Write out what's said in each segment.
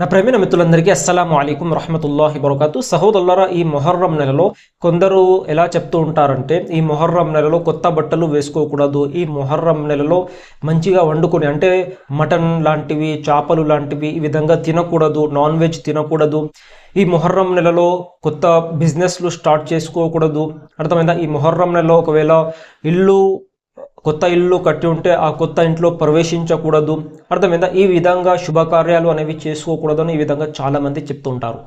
నా ప్రేమిన మిత్రులందరికీ అస్సలం అయికం రహమతుల్లాహి బరకాతు. సహోదరులరా ఈ మొహర్రం నెలలో కొందరు ఎలా చెప్తూ ఉంటారంటే ఈ మొహర్రం నెలలో కొత్త బట్టలు వేసుకోకూడదు. ఈ మొహర్రం నెలలో మంచిగా వండుకొని అంటే మటన్ లాంటివి చేపలు లాంటివి ఈ విధంగా తినకూడదు నాన్ వెజ్ తినకూడదు. ఈ మొహర్రం నెలలో కొత్త బిజినెస్లు స్టార్ట్ చేసుకోకూడదు. అర్థమైందా? ఈ మొహర్రం నెలలో ఒకవేళ ఇల్లు కొత్త ఇల్లు కట్టి ఉంటే ఆ కొత్త ఇంట్లో ప్రవేశించకూడదు. అర్థమైందా? ఈ విధంగా శుభకార్యాలు అనేవి చేసుకోకూడదు అని ఈ విధంగా చాలామంది చెప్తుంటారు.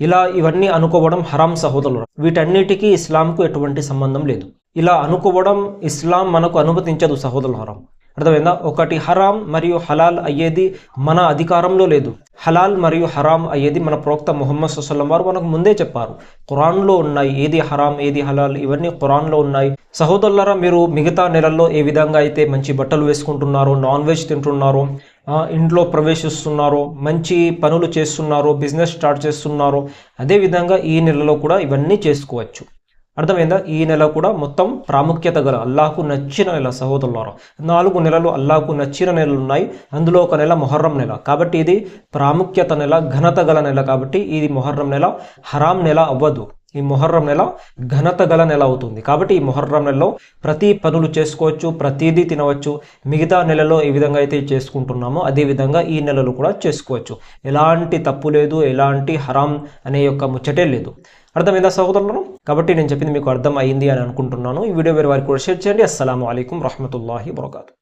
ఇలా ఇవన్నీ అనుకోవడం హరాం సహోదరులు వీటన్నిటికీ ఇస్లాంకు ఎటువంటి సంబంధం లేదు. ఇలా అనుకోవడం ఇస్లాం మనకు అనుమతించదు సహోదరులు హరాం అర్థమైందా? ఒకటి హరాం మరియు హలాల్ అయ్యేది మన అధికారంలో లేదు. హలాల్ మరియు హరాం అయ్యేది మన ప్రవక్త ముహమ్మద్ సుసలం వారు మనకు ముందే చెప్పారు. ఖురాన్లో ఉన్నాయి. ఏది హరాం ఏది హలాల్? ఇవన్నీ ఖురాన్లో ఉన్నాయి. సహోదరులరా మీరు మిగతా నెలల్లో ఏ విధంగా అయితే మంచి బట్టలు వేసుకుంటున్నారో నాన్ వెజ్ తింటున్నారో ఇంట్లో ప్రవేశిస్తున్నారో మంచి పనులు చేస్తున్నారో బిజినెస్ స్టార్ట్ చేస్తున్నారో అదేవిధంగా ఈ నెలలో కూడా ఇవన్నీ చేసుకోవచ్చు. అర్థమైందా? ఈ నెల కూడా మొత్తం ప్రాముఖ్యత గల అల్లాహకు నచ్చిన నెల సహోదరులారా. నాలుగు నెలలు అల్లాహకు నచ్చిన నెలలు ఉన్నాయి అందులో ఒక నెల మొహర్రం నెల. కాబట్టి ఇది ప్రాముఖ్యత నెల ఘనత గల నెల కాబట్టి ఇది మొహర్రం నెల. హరాం నెల అవ్వదు. ఈ మొహర్రం నెల ఘనత గల నెల అవుతుంది. కాబట్టి ఈ మొహర్రం నెలలో ప్రతి పనులు చేసుకోవచ్చు ప్రతిదీ తినవచ్చు. మిగతా నెలలో ఏ విధంగా అయితే చేసుకుంటున్నామో అదే విధంగా ఈ నెలలో కూడా చేసుకోవచ్చు. ఎలాంటి తప్పు లేదు ఎలాంటి హరాం అనే యొక్క ముచ్చటే లేదు. అర్థమైందా సహోదరులను కాబట్టి నేను చెప్పింది మీకు అర్థం అయింది అని అనుకుంటున్నాను. ఈ వీడియో వేరే వారికి కూడా షేర్ చేయండి. అస్సలం అయికం రహమతుల్లాహి వరకాతు